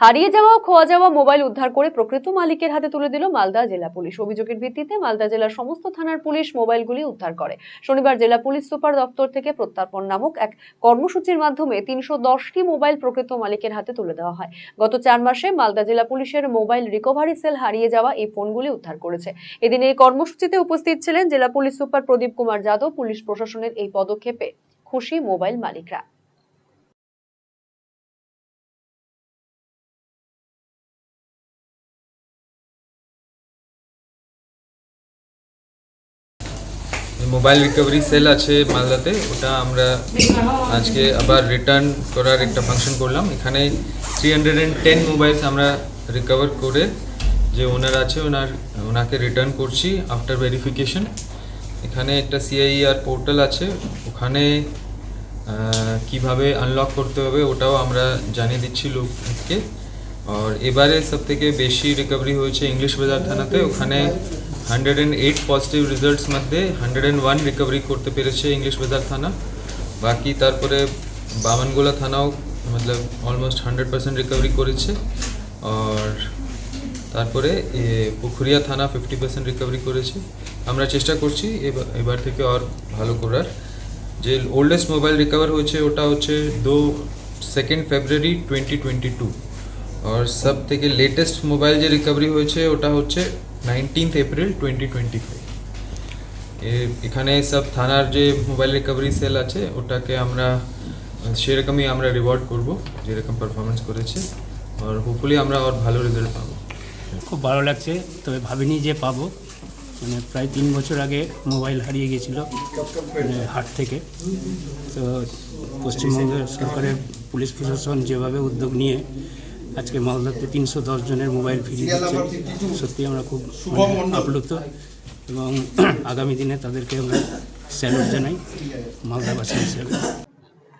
হারিয়ে যাওয়া খোয়া যাওয়া মোবাইল উদ্ধার করে প্রকৃত মালিকের হাতে তুলে দিল মালদা জেলা পুলিশ। অভিযোগের ভিত্তিতে মালদা জেলার সমস্ত থানার পুলিশ মোবাইলগুলি উদ্ধার করে। শনিবার জেলা পুলিশ সুপার দপ্তর থেকে প্রত্যার্পণ নামক এক কর্মসূচির মাধ্যমে তিনশো দশটি মোবাইল প্রকৃত মালিকের হাতে তুলে দেওয়া হয়। গত চার মাসে মালদা জেলা পুলিশের মোবাইল রিকভারি সেল হারিয়ে যাওয়া এই ফোনগুলি উদ্ধার করেছে। এদিন এই কর্মসূচিতে উপস্থিত ছিলেন জেলা police super Pradip Kumar Yadav, police প্রশাসনের এই পদক্ষেপে খুশি মোবাইল মালিকরা। মোবাইল রিকভারি সেল আছে মালদাতে, ওটা আমরা আজকে আবার রিটার্ন করার একটা ফাংশন করলাম। এখানে three hundred and ten mobiles আমরা রিকভার করে যে ওনার আছে, ওনার, ওনাকে রিটার্ন করছি আফটার ভেরিফিকেশন এখানে একটা সিআইআর পোর্টাল আছে, ওখানে কীভাবে আনলক করতে হবে ওটাও আমরা জানিয়ে দিচ্ছি লোককে। আর এবারে সব থেকে বেশি রিকভারি হয়েছে ইংলিশ বাজার থানাতে, ওখানে hundred and eight positive results মধ্যে হান্ড্রেড অ্যান্ড ওয়ান রিকভারি করতে পেরেছে ইংলিশ বাজার থানা। বাকি তারপরে বামনগোলা থানাও মতলব অলমোস্ট হান্ড্রেড পার্সেন্ট রিকভারি করেছে। আর তারপরে পুখুরিয়া থানা ফিফটি পার্সেন্ট রিকভারি করেছে। আমরা চেষ্টা করছি এবার এবার থেকে আর ভালো করার। যে ওল্ডেস্ট মোবাইল রিকভার হয়েছে ওটা হচ্ছে দো second February twenty twenty two আর সব থেকে লেটেস্ট মোবাইল যে রিকভারি হয়েছে ওটা হচ্ছে nineteenth April twenty twenty five এখানে সব থানার যে মোবাইল রিকভারি সেল আছে, ওটাকে আমরা, সেরকমই আমরা রিওয়ার্ড করব, যেরকম পারফরমেন্স করেছে। আর হোপফুলি আমরা আর ভালো রেজাল্ট পাবো। খুব ভালো লাগছে, তবে ভাবিনি যে পাবো। মানে প্রায় তিন বছর আগে মোবাইল হারিয়ে গেছিল মানে হাট থেকে। তো পশ্চিমবঙ্গের সরকারের পুলিশ প্রশাসন যেভাবে উদ্যোগ নিয়ে আজকে মালদাতে তিনশো দশ জনের মোবাইল ফিরিয়ে দিচ্ছে। সত্যি আমরা খুব মানে আপ্লুত। এবং আগামী দিনে তাদেরকে আমরা স্যালুট জানাই। মালদাবাসী হিসেবে